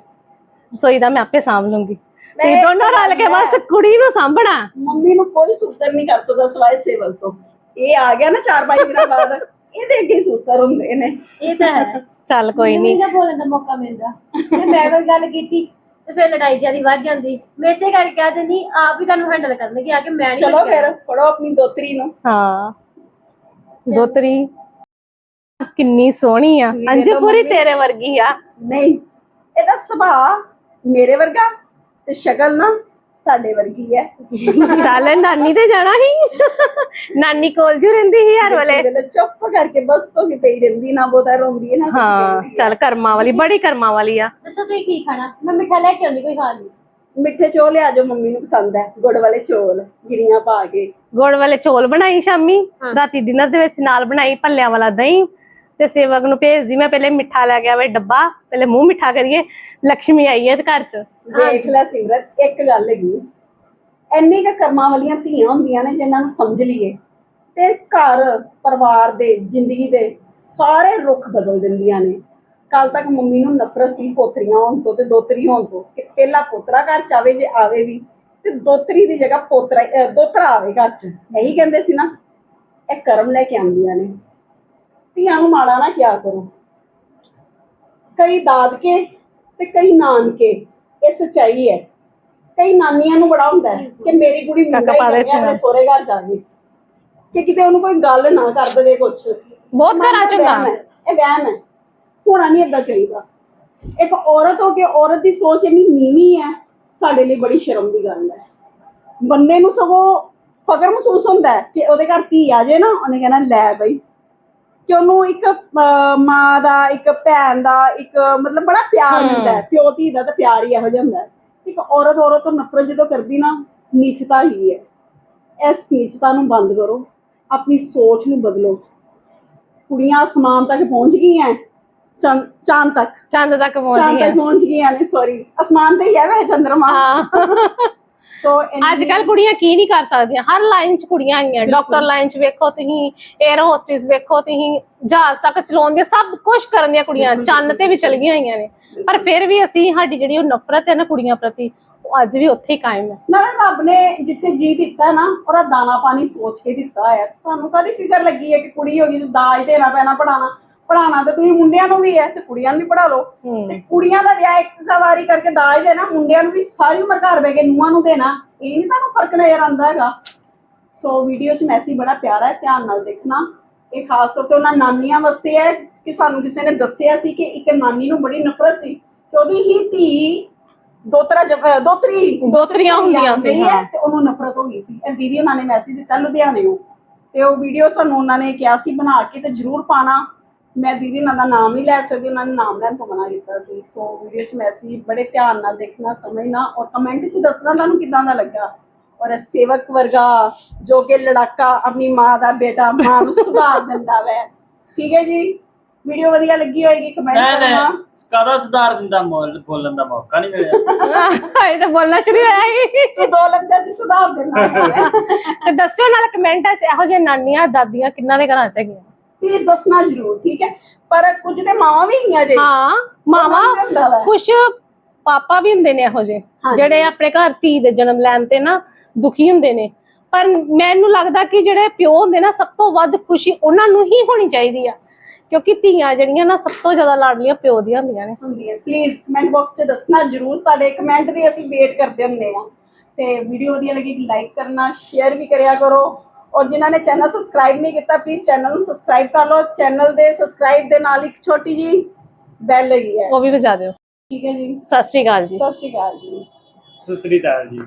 [SPEAKER 3] ਰਸੋਈ ਦਾ ਮੈਂ ਆਪੇ ਸਾਂਭ ਲੂੰਗੀ। ਤੇ
[SPEAKER 2] ਮੈਂ
[SPEAKER 3] ਦੋਨੋਂ ਰਲ ਕੇ ਬਸ ਕੁੜੀ ਨੂੰ ਸਾਂਭਣਾ।
[SPEAKER 2] ਮੰਮੀ ਨੂੰ ਕੋਈ ਸੂਤਰ ਨਹੀਂ ਕਰ ਸਕਦਾ ਸਵਾਏ ਸੇਵਲ ਤੋਂ। ਇਹ ਆ ਗਿਆ ਨਾ 4-5 ਦਿਨਾਂ ਬਾਅਦ ਇਹਦੇ ਅੱਗੇ ਸੂਤਰ ਹੁੰਦੇ ਨੇ।
[SPEAKER 1] ਇਹ ਤਾਂ ਹੈ।
[SPEAKER 3] ਚੱਲ ਕੋਈ
[SPEAKER 1] ਮੈਨੂੰ
[SPEAKER 3] ਨਹੀਂ
[SPEAKER 1] ਨਾ ਬੋਲਣ ਦਾ ਮੌਕਾ ਮਿਲਦਾ। ਜੇ ਮੈਂ ਕੋਈ ਗੱਲ ਕੀਤੀ ਤੇ ਫਿਰ ਲੜਾਈ ਜਿਆਦੀ ਵੱਧ ਜਾਂਦੀ। ਮੈਂ ਇਸੇ ਕਰਕੇ ਕਹਿ ਦਿੰਦੀ ਆਪ ਹੀ ਤੁਹਾਨੂੰ ਹੈਂਡਲ ਕਰਨਗੇ ਆ ਕੇ ਮੈਂ ਨਹੀਂ
[SPEAKER 2] ਚਲੋ ਫਿਰ ਫੜੋ ਆਪਣੀ ਦੋਤਰੀ ਨੂੰ।
[SPEAKER 3] ਹਾਂ। ਦੋਤਰੀ ਕਿੰਨੀ ਸੋਹਣੀ ਆ।
[SPEAKER 2] ਇਹ
[SPEAKER 3] ਅੰਜੂ
[SPEAKER 2] ਤਾਂ
[SPEAKER 3] ਪੂਰੀ
[SPEAKER 2] ਮੰਮੀ-
[SPEAKER 3] ਤੇਰੇ ਵਰਗੀ ਆ।
[SPEAKER 2] ਨਹੀਂ ਇਹਦਾ ਸੁਭਾਅ ਮੇਰੇ ਵਰਗਾ ਤੇ ਸ਼ਕਲ ਨਾ ਤੁਹਾਡੇ ਵਰਗੀ ਹੈ।
[SPEAKER 3] ਚੱਲ ਨਾਨੀ ਤੇ ਜਾਣਾ ਸੀ। ਨਾਨੀ ਕੋਲ ਜੂ ਰਹਿੰਦੀ ਸੀ ਹਰ ਵੇਲੇ।
[SPEAKER 2] ਚੁੱਪ ਕਰਕੇ ਬਸ ਤੋਂ ਕੀ ਪਈ ਰਹਿੰਦੀ ਨਾ ਬਹੁਤਾ ਰੋਂਦੀ ਹੈ ਨਾ
[SPEAKER 3] ਹਾਂ
[SPEAKER 2] ਹੈ।
[SPEAKER 3] ਚੱਲ ਕਰਮਾਂ ਵਾਲੀ ਬੜੀ ਕਰਮਾਂ ਵਾਲੀ ਆ।
[SPEAKER 1] ਦੱਸੋ ਤੁਸੀਂ ਕੀ ਖਾਣਾ? ਮੈਂ ਮਿੱਠਾ ਲੈ ਕੇ ਆਉਂਦੀ ਕੋਈ ਹਾਲ ਨਹੀਂ।
[SPEAKER 2] ਮਿੱਠੇ ਚੋਲ ਆ ਜੋ ਮੰਮੀ ਨੂੰ ਪਸੰਦ ਹੈ ਗੁੜ ਵਾਲੇ ਚੋਲ ਗਿਰੀਆਂ ਪਾ ਕੇ।
[SPEAKER 3] ਗੁੜ ਵਾਲੇ ਚੋਲ ਬਣਾਈ ਸ਼ਾਮੀ। ਰਾਤੀ ਡਿਨਰ ਦੇ ਵਿੱਚ ਨਾਲ ਬਣਾਈ ਭੱਲਿਆਂ ਵਾਲਾ ਦਹੀਂ। ਤੇ ਸੇਵਕ ਨੂੰ ਭੇਜਦੀ ਮੈਂ ਪਹਿਲੇ ਮਿੱਠਾ ਲੈ ਗਿਆ ਵੇ ਡੱਬਾ, ਪਹਿਲੇ ਮੂੰਹ ਮਿੱਠਾ ਕਰੀਏ ਲక్ష్ਮੀ ਆਈ ਹੈ ਘਰ ਚ।
[SPEAKER 2] ਦੇਖ ਲੈ ਸਿਮਰਤ, ਇੱਕ ਗੱਲ ਹੈਗੀ, ਇੰਨੀ ਕੁ ਕਰਮਾਂ ਵਾਲੀਆਂ ਧੀਆਂ ਹੁੰਦੀਆਂ ਨੇ ਜਿਨ੍ਹਾਂ ਨੂੰ ਸਮਝ ਲਈਏ, ਤੇ ਘਰ, ਪਰਿਵਾਰ ਦੇ, ਜ਼ਿੰਦਗੀ ਦੇ ਸਾਰੇ ਰੁੱਖ ਬਦਲ ਦਿੰਦੀਆਂ ਨੇ। ਕੱਲ ਤੱਕ ਮੰਮੀ ਨੂੰ ਨਫ਼ਰਤ ਸੀ ਪੋਤਰੀਆਂ ਹੋਣ ਤੋਂ ਤੇ ਦੋਤਰੀ ਹੋਣ ਤੋਂ, ਕਿ ਪਹਿਲਾ ਪੋਤਰਾ ਘਰ ਚ ਆਵੇ ਜੇ ਆਵੇ ਵੀ, ਤੇ ਦੋਤਰੀ ਦੀ ਜਗ੍ਹਾ ਪੋਤਰਾ ਦੋਤਰਾ ਆਵੇ ਘਰ ਚ। ਇਹੀ ਕਹਿੰਦੇ ਸੀ ਨਾ, ਇਹ ਕਰਮ ਲੈ ਕੇ ਆਉਂਦੀਆਂ ਨੇ। ਧੀਆਂ ਨੂੰ ਮਾੜਾ ਨਾ ਕਿਆ ਕਰੋ। ਕਈ ਦਾਦਕੇ ਤੇ ਕਈ ਨਾਨਕੇ ਇਹ ਸੱਚਾਈ ਹੈ। ਕਈ ਨਾਨੀਆਂ ਨੂੰ ਬੜਾ ਹੁੰਦਾ ਹੈ ਕਿ ਮੇਰੀ ਕੁੜੀ ਮੁੰਡਾ ਹੀ ਕਰਨੀ ਆ, ਆਪਣੇ। ਸਹੁਰੇ ਘਰ ਜਾਵੇ। ਕਿ ਕਿਤੇ ਉਹਨੂੰ ਕੋਈ ਗੱਲ ਨਾ ਕਰ ਦੇਵੇ ਕੁਛ।
[SPEAKER 3] ਬਹੁਤ ਘਰਾਂ ਚ ਹੁੰਦਾ।
[SPEAKER 2] ਹੈ, ਇਹ ਵਹਿਮ ਹੈ। ਹੋਣਾ ਨਹੀਂ ਏਦਾਂ ਚਾਹੀਦਾ। ਇੱਕ ਔਰਤ ਹੋ ਕੇ ਔਰਤ ਦੀ ਸੋਚ ਇੰਨੀ ਨੀਵੀਂ ਹੈ ਸਾਡੇ ਲਈ ਬੜੀ ਸ਼ਰਮ ਦੀ ਗੱਲ ਹੈ। ਬੰਦੇ ਨੂੰ ਸਗੋਂ ਫਕਰ ਮਹਿਸੂਸ ਹੁੰਦਾ ਹੈ ਕਿ ਉਹਦੇ ਘਰ ਧੀ ਆ ਜੇ ਨਾ ਉਹਨੇ ਕਹਿਣਾ ਲੈ ਬਈ। ਕਿ ਉਹਨੂੰ ਇੱਕ ਮਾਂ ਦਾ ਇੱਕ ਭੈਣ ਦਾ ਇੱਕ ਮਤਲਬ ਬੜਾ ਪਿਆਰ ਮਿਲਦਾ ਹੈ। ਪਿਓ ਧੀ ਦਾ ਤਾਂ ਪਿਆਰ ਹੀ ਇਹੋ ਜਿਹਾ ਹੁੰਦਾ ਹੈ। ਇੱਕ ਔਰਤ ਔਰਤ ਤੋਂ ਨਫ਼ਰਤ ਜਦੋਂ ਕਰਦੀ ਨਾ ਨੀਚਤਾ ਹੀ ਹੈ। ਇਸ ਨੀਚਤਾ ਨੂੰ ਬੰਦ ਕਰੋ। ਆਪਣੀ ਸੋਚ ਨੂੰ ਬਦਲੋ। ਕੁੜੀਆਂ ਅਸਮਾਨ ਤੱਕ ਪਹੁੰਚ ਗਈਆਂ। ਚੰਦ ਚਾਂਦ ਤੱਕ।
[SPEAKER 3] ਚੰਦ ਤੱਕ ਪਹੁੰਚ
[SPEAKER 2] ਚਾਂਦ
[SPEAKER 3] ਗਈਆਂ।
[SPEAKER 2] ਤੱਕ ਪਹੁੰਚ ਗਈਆਂ ਨੇ ਸੌਰੀ ਅਸਮਾਨ ਤੇ ਹੀ ਹੈ ਵੈਸੇ ਚੰਦਰਮਾ।
[SPEAKER 3] ਹਾਂ।
[SPEAKER 2] ਸੋ
[SPEAKER 3] ਅੱਜ ਕੱਲ ਕੁੜੀਆਂ ਕੀ ਨਹੀਂ ਕਰ ਸਕਦੀਆਂ? ਹਰ ਲਾਈਨ 'ਚ ਕੁੜੀਆਂ ਆਈਆਂ। ਡਾਕਟਰ ਲਾਈਨ 'ਚ ਵੇਖੋ ਤੁਸੀਂ 에ਅਰ ਹੋਸਟਸ ਵੇਖੋ ਤੁਸੀਂ ਜਹਾਜ਼ ਤੱਕ ਚਲਾਉਣ ਦੀਆਂ ਸਭ ਕੁਝ ਕਰਨ ਦੀਆਂ ਕੁੜੀਆਂ ਚੰਨ ਤੇ ਵੀ ਚਲ ਗਈਆਂ ਹੋਈਆਂ ਨੇ। ਪਰ ਫਿਰ ਵੀ ਅਸੀਂ ਸਾਡੀ ਜਿਹੜੀ ਉਹ ਨਫ਼ਰਤ ਹੈ ਨਾ ਕੁੜੀਆਂ ਪ੍ਰਤੀ ਉਹ ਅੱਜ ਵੀ ਉੱਥੇ ਹੀ ਕਾਇਮ ਹੈ।
[SPEAKER 2] ਨਾਲੇ ਰੱਬ ਨੇ ਜਿੱਥੇ ਜੀ ਦਿੱਤਾ ਨਾ ਉਹਦਾ ਦਾਣਾ ਪਾਣੀ ਸੋਚ ਕੇ ਦਿੱਤਾ ਹੈ। ਤੁਹਾਨੂੰ ਕਦੀ ਫਿਕਰ ਲੱਗੀ ਹੈ ਕਿ ਕੁੜੀ ਹੋ ਗਈ ਤੇ ਦਾਜ ਦੇਣਾ ਪੈਣਾ ਪੜਾਣਾ ਪੜਾਣਾ ਤੇ ਤੁਸੀਂ ਮੁੰਡਿਆਂ ਨੂੰ ਵੀ ਹੈ ਤੇ ਕੁੜੀਆਂ ਨੂੰ ਵੀ ਪੜਾ ਲਓ। ਤੇ ਕੁੜੀਆਂ ਦਾ ਵਿਆਹ ਇੱਕ ਵਾਰੀ ਕਰਕੇ ਦਾਜ ਦੇਣਾ ਮੁੰਡਿਆਂ ਨੂੰ ਵੀ ਸਾਰੀ ਉਮਰ ਘਰ ਬੈ ਕੇ ਨੂੰਹਾਂ ਨੂੰ ਦੇਣਾ ਇਹ ਨਹੀਂ ਤੁਹਾਨੂੰ ਫ਼ਰਕ ਨਜ਼ਰ ਆਉਂਦਾ ਹੈਗਾ। ਸੋ ਵੀਡੀਓ 'ਚ ਮੈਸੇਜ ਬੜਾ ਪਿਆਰਾ ਹੈ ਧਿਆਨ ਨਾਲ ਦੇਖਣਾ। ਇਹ ਖਾਸ ਤੌਰ ਤੇ ਉਹਨਾਂ ਨਾਨੀਆਂ ਵਾਸਤੇ ਹੈ ਕਿ ਸਾਨੂੰ ਕਿਸੇ ਨੇ ਦੱਸਿਆ ਸੀ ਕਿ ਇੱਕ ਨਾਨੀ ਨੂੰ ਬੜੀ ਨਫ਼ਰਤ ਸੀ ਕਿ ਉਹਦੀ ਹੀ ਧੀ ਦੋਤਰਾ ਦੋਤਰੀ
[SPEAKER 3] ਦੋਤਰੀਆਂ ਹੁੰਦੀਆਂ ਸੀ,
[SPEAKER 2] ਹੈ। ਤੇ ਉਹਨੂੰ ਨਫ਼ਰਤ ਹੋ ਗਈ ਸੀ। ਇਹ ਦੀਦੀ ਉਹਨਾਂ ਨੇ ਮੈਸੇਜ ਦਿੱਤਾ ਲੁਧਿਆਣੇੋਂ ਤੇ ਉਹ ਵੀਡੀਓ ਸਾਨੂੰ ਉਹਨਾਂ ਨੇ ਕਿਹਾ ਸੀ ਬਣਾ ਕੇ ਤੇ ਜਰੂਰ ਪਾਣਾ ਮੈਂ ਦੀਦੀ ਉਹਨਾਂ ਦਾ ਨਾਮ ਨਹੀਂ ਲੈ ਸਕਦੀ ਉਹਨਾਂ ਨੇ ਨਾਮ ਲੈਣ ਤੋਂ ਮਨਾ ਕੀਤਾ ਸੀ। ਸੋ ਵੀਡੀਓ 'ਚ ਮੈਸੇਜ ਬੜੇ ਧਿਆਨ ਨਾਲ ਦੇਖਣਾ ਸਮਝਣਾ ਔਰ ਕਮੈਂਟ 'ਚ ਦੱਸਣਾ ਤੁਹਾਨੂੰ ਕਿਦਾਂ ਦਾ ਲੱਗਾ। ਔਰ ਇਹ ਸੇਵਕ ਵਰਗਾ ਜੋ ਕਿ ਲੜਾਕਾ ਆਪਣੀ ਮਾਂ ਦਾ ਬੇਟਾ ਮਾਂ ਨੂੰ ਸੁਧਾਰ ਦਿੰਦਾ ਵੈ। ਠੀਕ ਹੈ ਜੀ? ਵੀਡੀਓ ਵਧੀਆ ਲੱਗੀ ਹੋਏਗੀ ਕਮੈਂਟ
[SPEAKER 4] ਨਹੀਂ
[SPEAKER 2] ਕਰਨਾ।
[SPEAKER 4] ਨਹੀਂ ਕਾਦਾ ਸੁਧਾਰ ਦਿੰਦਾ ਮੋਲ ਬੋਲਣ ਦਾ ਮੌਕਾ ਨਹੀਂ ਮਿਲਿਆ।
[SPEAKER 3] ਇਹ ਤਾਂ ਬੋਲਣਾ ਸ਼ੁਰੂ ਹੋਇਆ ਹੀ
[SPEAKER 2] ਤੂੰ ਦੋ ਲਫ਼ਜ਼ਾਂ 'ਚ ਸੁਧਾਰ ਦੇਣਾ।
[SPEAKER 3] ਤੇ ਦੱਸਿਓ ਨਾਲ ਕਮੈਂਟਾਂ 'ਚ ਇਹੋ ਜਿਹੇ ਨਾਨੀਆਂ ਦਾਦੀਆਂ ਕਿੰਨਾਂ ਦੇ ਘਰਾਂ 'ਚ ਹੈਗੀਆਂ?
[SPEAKER 2] ਪਲੀਜ਼ ਦੱਸਣਾ ਜ਼ਰੂਰ ਠੀਕ ਹੈ? ਪਰ ਕੁਝ ਤੇ ਮਾਵਾਂ ਵੀ ਹੈਗੀਆਂ ਜੇ।
[SPEAKER 3] ਹਾਂ ਮਾਵਾ। ਕੁਛ ਪਾਪਾ ਵੀ ਹੁੰਦੇ ਨੇ ਇਹੋ
[SPEAKER 2] ਹਾਂਜੀ।
[SPEAKER 3] ਜਿਹੜੇ ਆਪਣੇ ਘਰ ਧੀ ਦੇ ਜਨਮ ਲੈਣ ਤੇ ਨਾ ਦੁਖੀ ਹੁੰਦੇ ਨੇ। ਪਰ ਮੈਨੂੰ ਲੱਗਦਾ ਕਿ ਜਿਹੜੇ ਪਿਓ ਹੁੰਦੇ ਨਾ ਸਭ ਤੋਂ ਵੱਧ ਖੁਸ਼ੀ ਉਹਨਾਂ ਨੂੰ ਹੀ ਹੋਣੀ ਚਾਹੀਦੀ ਆ। ਕਿਉਂਕਿ ਧੀਆਂ ਜਿਹੜੀਆਂ ਨਾ ਸਭ ਤੋਂ ਜ਼ਿਆਦਾ ਲਾਡਲੀਆਂ ਪਿਓ ਦੀਆਂ ਹੁੰਦੀਆਂ ਨੇ।
[SPEAKER 2] ਹੁੰਦੀ ਹੈ ਪਲੀਜ਼ ਕਮੈਂਟ ਬਾਕਸ 'ਚ ਦੱਸਣਾ ਜ਼ਰੂਰ ਸਾਡੇ ਕਮੈਂਟ ਦੀ ਅਸੀਂ ਵੇਟ ਕਰਦੇ ਹੁੰਦੇ ਹਾਂ ਤੇ ਵੀਡੀਓ ਵਧੀਆ ਲੱਗੀ ਲਾਈਕ ਕਰਨਾ ਸ਼ੇਅਰ ਵੀ ਕਰਿਆ ਕਰੋ। ਔਰ ਜਿਨ੍ਹਾਂ ਨੇ ਚੈਨਲ ਸਬਸਕ੍ਰਾਈਬ ਨਹੀਂ ਕੀਤਾ ਪਲੀਜ਼ ਚੈਨਲ ਨੂੰ ਸਬਸਕ੍ਰਾਈਬ ਕਰ ਲਓ। ਚੈਨਲ ਦੇ ਸਬਸਕ੍ਰਾਈਬ ਦੇ ਨਾਲ ਇੱਕ ਛੋਟੀ ਜੀ ਬੈਲ ਲੱਗੀ ਹੈ।
[SPEAKER 3] ਉਹ ਵੀ ਵਜਾ ਦਿਓ।
[SPEAKER 2] ਠੀਕ ਹੈ ਜੀ।
[SPEAKER 3] ਸਤਿ ਸ਼੍ਰੀ ਅਕਾਲ ਜੀ।
[SPEAKER 2] ਸਤਿ ਸ਼੍ਰੀ ਅਕਾਲ ਜੀ।
[SPEAKER 4] ਸੁਸਰੀ ਤਾਲ ਜੀ।